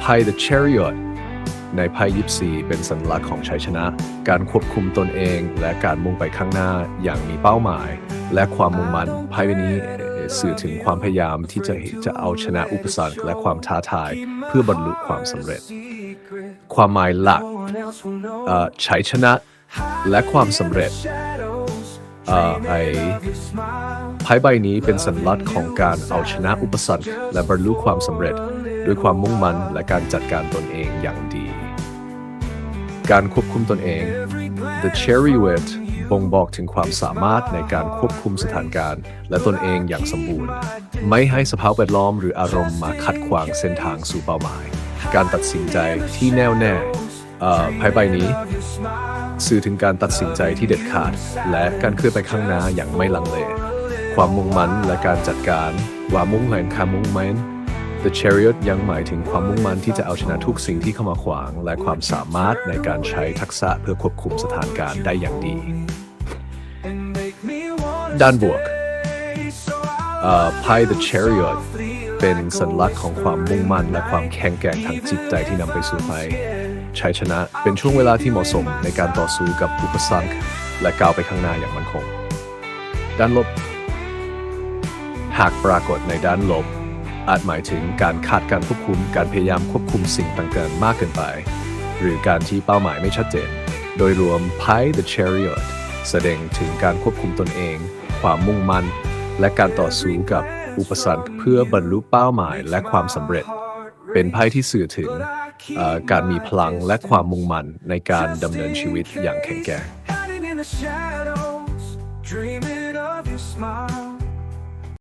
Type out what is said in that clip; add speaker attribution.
Speaker 1: ไพ่ The Chariot ในไพ่ยิปซีเป็นสัญลักษณ์ของชัยชนะ การควบคุมตนเอง และการมุ่งไปข้างหน้าอย่างมีเป้าหมาย และความมุ่งมั่นไพ่ใบนี้สื่อถึงความพยายามที่จะจะเอาชนะอุปสรรคและความท้าทายเพื่อบรรลุความสำเร็จ ความหมายหลักชัยชนะและความสำเร็จ ไอไพ่ใบนี้เป็นสัญลักษณ์ของการเอาชนะอุปสรรค และบรรลุความสำเร็จ ด้วยความมุ่งมั่นและการจัดการตนเองอย่างดี การควบคุมตนเอง The Chariot บ่งบอกถึงความสามารถในการควบคุมสถานการณ์ และตนเองอย่างสมบูรณ์ ไม่ให้สภาพแวดล้อมหรืออารมณ์มาขัดขวางเส้นทางสู่เป้าหมาย การตัดสินใจที่แน่วแน่อ่อไพ่ใบนี้ สื่อถึงการตัดสินใจที่เด็ดขาด และการเคลื่อนไปข้างหน้าอย่างไม่ลังเล ความมุ่งมั่นและการจัดการว่ามุ่งแหงคามุ่งมั่น The Chariot ยังหมายถึงความมุ่งมั่นที่จะเอาชนะทุกสิ่งที่เข้ามาขวาง และความสามารถในการใช้ทักษะเพื่อควบคุมสถานการณ์ได้อย่างดี ด้านบวกเอ่อไพ่ The Chariot เป็นสัญลักษณ์ของความมุ่งมั่น และความแข็งแกร่งทางจิตใจที่นำไปสู่ไพ่ชัยชนะเป็นช่วงเวลาที่เหมาะสมในการต่อสู้กับอุปสรรคและก้าวไปข้างหน้าอย่างมั่นคง ด้านลบ หากปรากฏในด้านลบ อาจหมายถึงการขาดการควบคุม การพยายามควบคุมสิ่งต่างๆมากเกินไป หรือการที่เป้าหมายไม่ชัดเจน โดยรวมไพ่ The Chariot แสดงถึงการควบคุมตนเอง ความมุ่งมั่น และการต่อสู้กับ อุปสรรคเพื่อบรรลุเป้าหมายและความสำเร็จ เป็นไพ่ที่สื่อถึงการมีพลังและความมุ่งมั่นในการดำเนินชีวิตอย่างแข็งแกร่ง